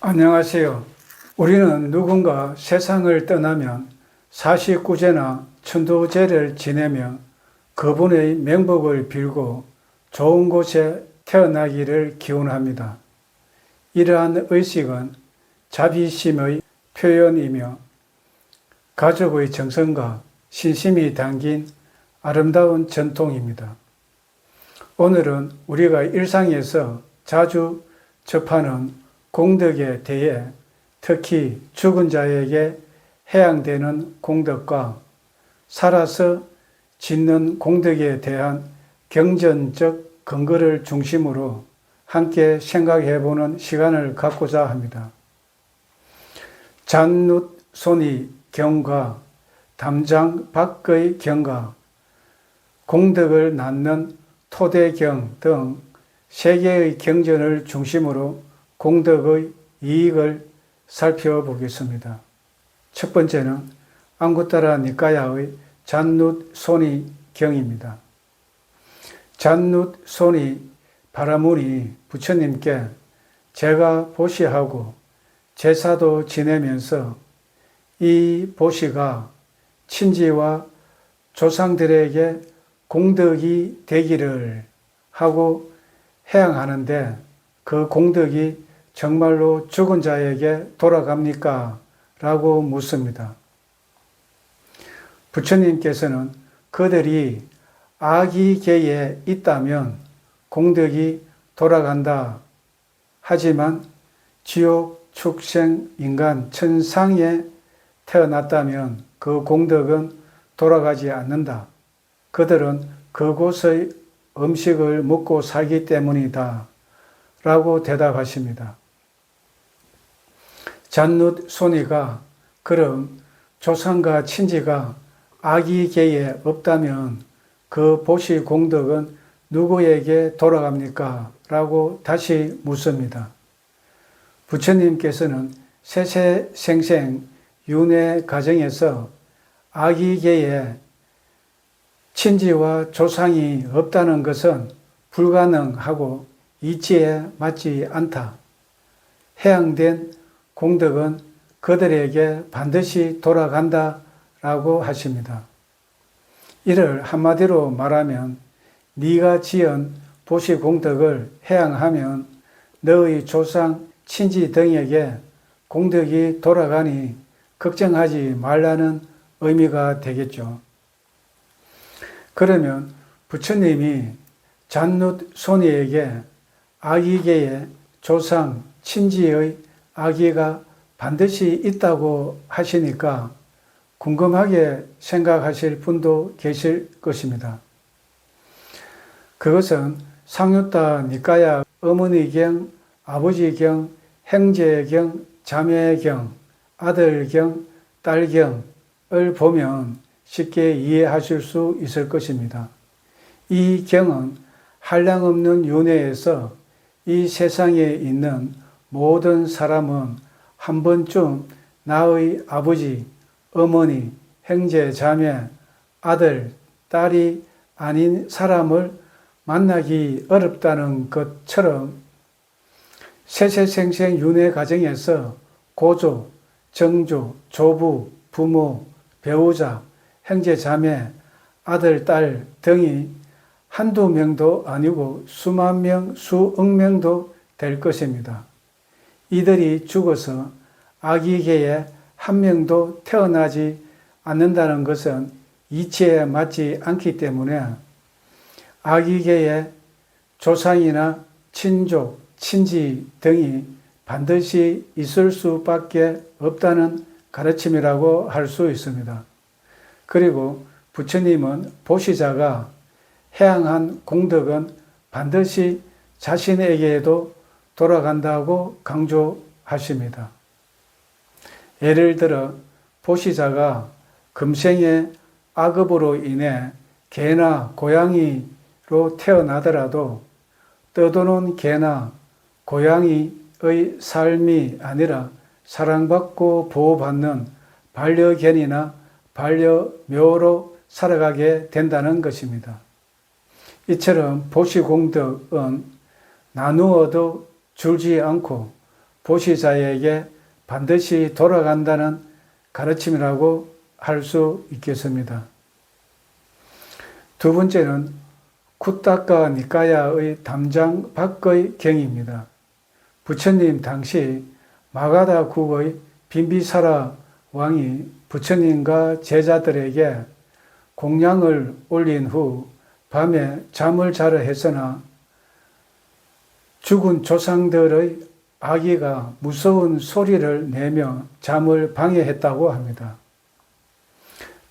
안녕하세요. 우리는 누군가 세상을 떠나면 사십구제나 천도제를 지내며 그분의 명복을 빌고 좋은 곳에 태어나기를 기원합니다. 이러한 의식은 자비심의 표현이며 가족의 정성과 신심이 담긴 아름다운 전통입니다. 오늘은 우리가 일상에서 자주 접하는 공덕에 대해 특히 죽은 자에게 해양되는 공덕과 살아서 짓는 공덕에 대한 경전적 근거를 중심으로 함께 생각해 보는 시간을 갖고자 합니다. 잔룻 손이 경과, 담장 밖의 경과, 공덕을 낳는 토대경 등세 개의 경전을 중심으로 공덕의 이익을 살펴보겠습니다. 첫 번째는 안구따라 니까야의 잔룻 손이 경입니다. 잔룻 손이 바라문이 부처님께 제가 보시하고 제사도 지내면서 이 보시가 친지와 조상들에게 공덕이 되기를 하고 해양하는데 그 공덕이 정말로 죽은 자에게 돌아갑니까? 라고 묻습니다. 부처님께서는 그들이 아기계에 있다면 공덕이 돌아간다. 하지만 지옥, 축생, 인간, 천상에 태어났다면 그 공덕은 돌아가지 않는다. 그들은 그곳의 음식을 먹고 살기 때문이다. 라고 대답하십니다. 잔룻 소니가 그럼 조상과 친지가 아기계에 없다면 그 보시 공덕은 누구에게 돌아갑니까? 라고 다시 묻습니다. 부처님께서는 세세생생 윤회 가정에서 아기계에 친지와 조상이 없다는 것은 불가능하고 이치에 맞지 않다. 해양된 공덕은 그들에게 반드시 돌아간다 라고 하십니다. 이를 한마디로 말하면 네가 지은 보시 공덕을 해양하면 너의 조상, 친지 등에게 공덕이 돌아가니 걱정하지 말라는 의미가 되겠죠. 그러면 부처님이 잔룻 소니에게 아기계의 조상, 친지의 아기가 반드시 있다고 하시니까 궁금하게 생각하실 분도 계실 것입니다. 그것은 상유타 니까야 어머니경, 아버지경, 형제경, 자매경, 아들경, 딸경을 보면 쉽게 이해하실 수 있을 것입니다. 이 경은 한량없는 윤회에서 이 세상에 있는 모든 사람은 한 번쯤 나의 아버지, 어머니, 형제, 자매, 아들, 딸이 아닌 사람을 만나기 어렵다는 것처럼 세세생생 윤회 과정에서 고조, 정조, 조부, 부모, 배우자, 형제, 자매, 아들, 딸 등이 한두 명도 아니고 수만 명, 수억 명도 될 것입니다. 이들이 죽어서 아기계에 한 명도 태어나지 않는다는 것은 이치에 맞지 않기 때문에 아기계에 조상이나 친족, 친지 등이 반드시 있을 수밖에 없다는 가르침이라고 할 수 있습니다. 그리고 부처님은 보시자가 해양한 공덕은 반드시 자신에게도 돌아간다고 강조하십니다. 예를 들어 보시자가 금생에 악업으로 인해 개나 고양이로 태어나더라도 떠도는 개나 고양이의 삶이 아니라 사랑받고 보호받는 반려견이나 반려묘로 살아가게 된다는 것입니다. 이처럼 보시공덕은 나누어도 줄지 않고 보시자에게 반드시 돌아간다는 가르침이라고 할 수 있겠습니다. 두 번째는 쿠타카 니카야의 담장 밖의 경입니다. 부처님 당시 마가다 국의 빈비사라 왕이 부처님과 제자들에게 공양을 올린 후 밤에 잠을 자려 했으나 죽은 조상들의 아기가 무서운 소리를 내며 잠을 방해했다고 합니다.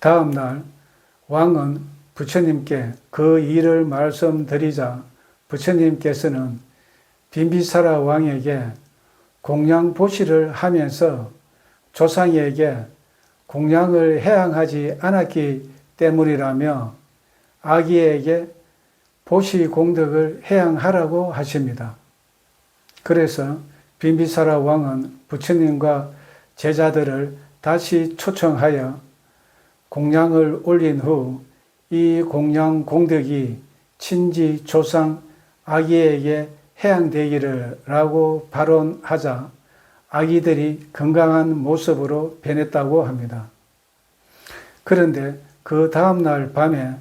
다음 날 왕은 부처님께 그 일을 말씀드리자 부처님께서는 빈비사라 왕에게 공양 보시를 하면서 조상에게 공양을 해양하지 않았기 때문이라며 아기에게 보시 공덕을 해양하라고 하십니다. 그래서 빈비사라 왕은 부처님과 제자들을 다시 초청하여 공양을 올린 후 이 공양 공덕이 친지 조상 아기에게 해양되기를 라고 발언하자 아기들이 건강한 모습으로 변했다고 합니다. 그런데 그 다음날 밤에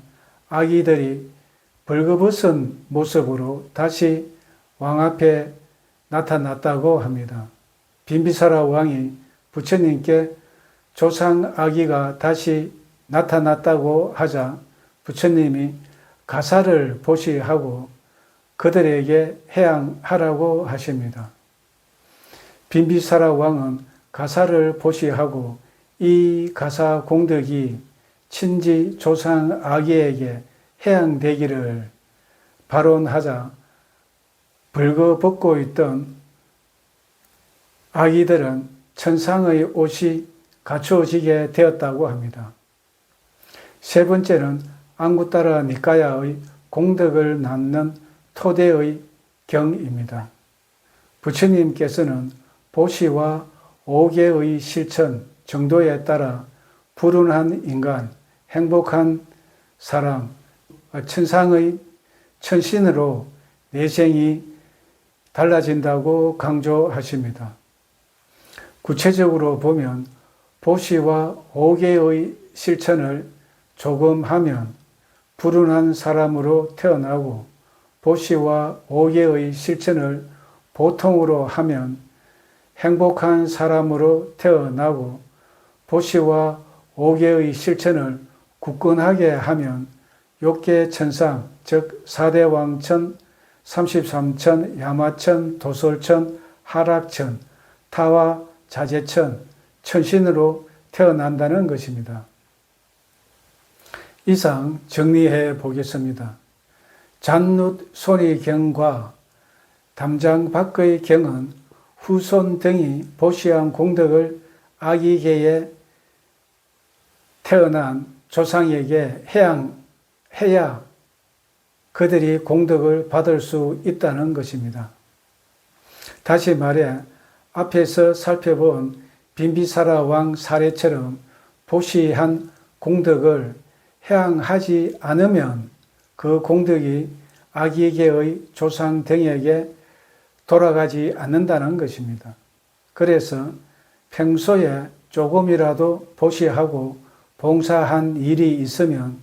아기들이 벌거벗은 모습으로 다시 왕 앞에 나타났다고 합니다. 빈비사라 왕이 부처님께 조상 아기가 다시 나타났다고 하자 부처님이 가사를 보시하고 그들에게 해양하라고 하십니다. 빈비사라 왕은 가사를 보시하고 이 가사 공덕이 친지 조상 아기에게 해양되기를 발언하자 벌거벗고 있던 아기들은 천상의 옷이 갖추어지게 되었다고 합니다. 세 번째는 안구따라 니까야의 공덕을 낳는 토대의 경입니다. 부처님께서는 보시와 오계의 실천 정도에 따라 불운한 인간, 행복한 사람, 천상의 천신으로 내생이 달라진다고 강조하십니다. 구체적으로 보면 보시와 오계의 실천을 조금 하면 불운한 사람으로 태어나고 보시와 오계의 실천을 보통으로 하면 행복한 사람으로 태어나고 보시와 오계의 실천을 굳건하게 하면 욕계 천상 즉 사대 왕천 33천 야마천 도솔천 하락천 타와 자재천 천신으로 태어난다는 것입니다. 이상 정리해 보겠습니다. 잔룻 손이경과 담장 밖의 경은 후손 등이 보시한 공덕을 아기계에 태어난 조상에게 해양 해야 그들이 공덕을 받을 수 있다는 것입니다. 다시 말해 앞에서 살펴본 빈비사라 왕 사례처럼 보시한 공덕을 해양하지 않으면 그 공덕이 아기에게의 조상 등에게 돌아가지 않는다는 것입니다. 그래서 평소에 조금이라도 보시하고 봉사한 일이 있으면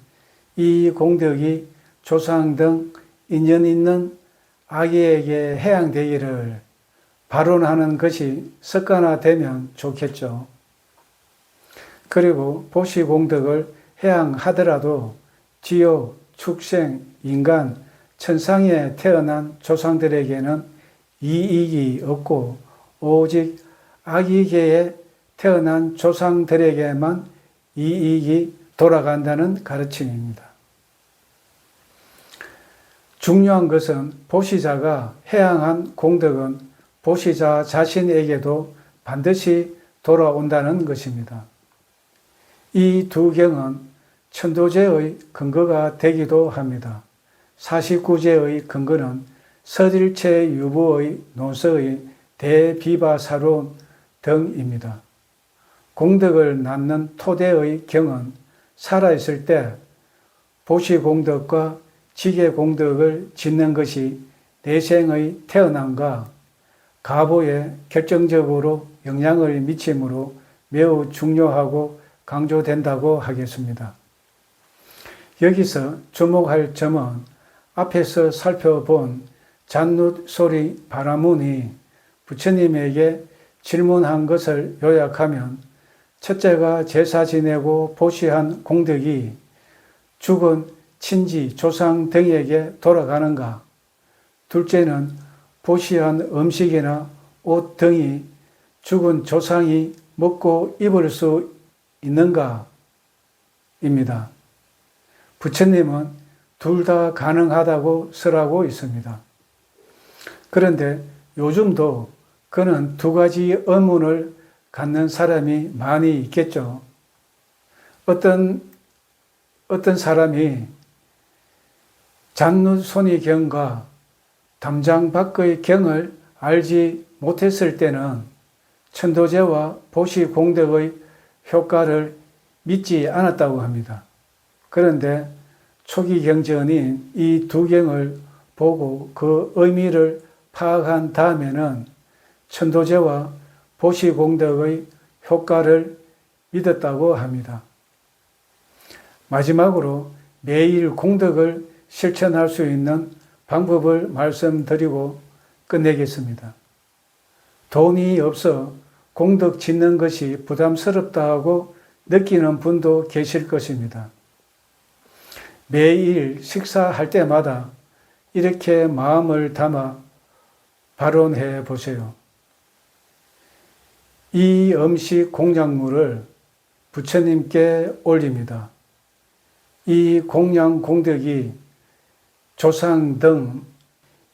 이 공덕이 조상 등 인연 있는 아기에게 해양되기를 발언하는 것이 습관화되면 좋겠죠. 그리고 보시 공덕을 해양하더라도 지옥, 축생, 인간, 천상에 태어난 조상들에게는 이익이 없고 오직 아기계에 태어난 조상들에게만 이익이 돌아간다는 가르침입니다. 중요한 것은 보시자가 해양한 공덕은 보시자 자신에게도 반드시 돌아온다는 것입니다. 이 두 경은 천도제의 근거가 되기도 합니다. 49제의 근거는 서질체 유부의 노서의 대비바사론 등입니다. 공덕을 낳는 토대의 경은 살아있을 때 보시공덕과 지계 공덕을 짓는 것이 내생의 태어남과 가보에 결정적으로 영향을 미치므로 매우 중요하고 강조된다고 하겠습니다. 여기서 주목할 점은 앞에서 살펴본 잔룻 소리 바라문이 부처님에게 질문한 것을 요약하면 첫째가 제사 지내고 보시한 공덕이 죽은 친지, 조상 등에게 돌아가는가? 둘째는 보시한 음식이나 옷 등이 죽은 조상이 먹고 입을 수 있는가? 입니다. 부처님은 둘 다 가능하다고 설하고 있습니다. 그런데 요즘도 그는 두 가지 의문을 갖는 사람이 많이 있겠죠. 어떤, 어떤 사람이 잔누 손이경과 담장 밖의 경을 알지 못했을 때는 천도제와 보시 공덕의 효과를 믿지 않았다고 합니다. 그런데 초기 경전인 이 두 경을 보고 그 의미를 파악한 다음에는 천도제와 보시 공덕의 효과를 믿었다고 합니다. 마지막으로 매일 공덕을 실천할 수 있는 방법을 말씀드리고 끝내겠습니다. 돈이 없어 공덕 짓는 것이 부담스럽다 하고 느끼는 분도 계실 것입니다. 매일 식사할 때마다 이렇게 마음을 담아 발언해 보세요. 이 음식 공양물을 부처님께 올립니다. 이 공양 공덕이 조상 등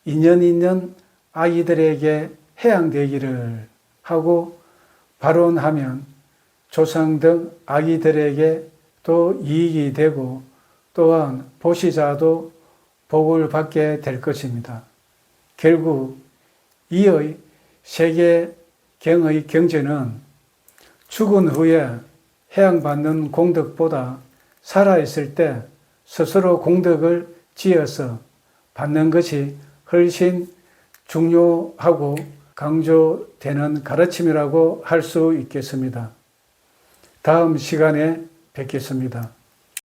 인연 있는 아이들에게 해양되기를 하고 발언하면 조상 등 아기들에게 또 이익이 되고 또한 보시자도 복을 받게 될 것입니다. 결국 이의 세계경의 경제는 죽은 후에 해양받는 공덕보다 살아있을 때 스스로 공덕을 지어서 받는 것이 훨씬 중요하고 강조되는 가르침이라고 할 수 있겠습니다. 다음 시간에 뵙겠습니다.